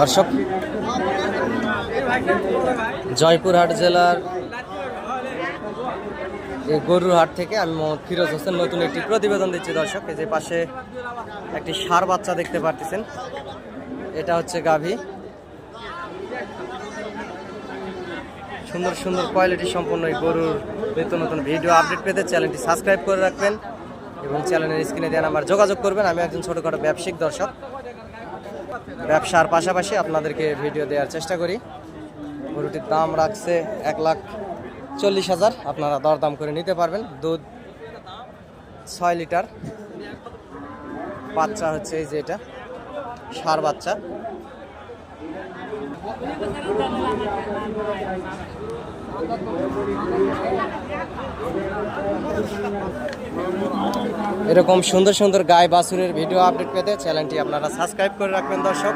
দর্শক, জয়পুরহাট জেলার এই গরুর হাট থেকে আমি মোহাম্মদ ফিরোজ হোসেন নতুন একটি প্রতিবেদন দিচ্ছি দর্শক। এই যে পাশে একটি সার বাচ্চা দেখতে পারতেছেন। এটা হচ্ছে গাভী। সুন্দর সুন্দর কোয়ালিটি সম্পন্ন এই গরুর নতুন নতুন ভিডিও আপডেট পেতে চ্যানেলটি সাবস্ক্রাইব করে রাখবেন এবং চ্যানেলের স্ক্রিনে দেওয়া নাম্বার যোগাযোগ করবেন। আমি একজন ছোটোখাটো ব্যবসায়িক দর্শক। ব্যবসার পাশাপাশি আপনাদেরকে ভিডিও দেওয়ার চেষ্টা করি। গরুটির দাম রাখছে এক লাখ চল্লিশ হাজার। আপনারা দরদাম করে নিতে পারবেন। দুধ ছয় লিটার। বাচ্চা হচ্ছে এই যে এটা, সার বাচ্চা। এরকম সুন্দর সুন্দর গায়ে বাছুরের ভিডিও আপডেট পেতে চ্যানেলটি আপনারা সাবস্ক্রাইব করে রাখবেন দর্শক।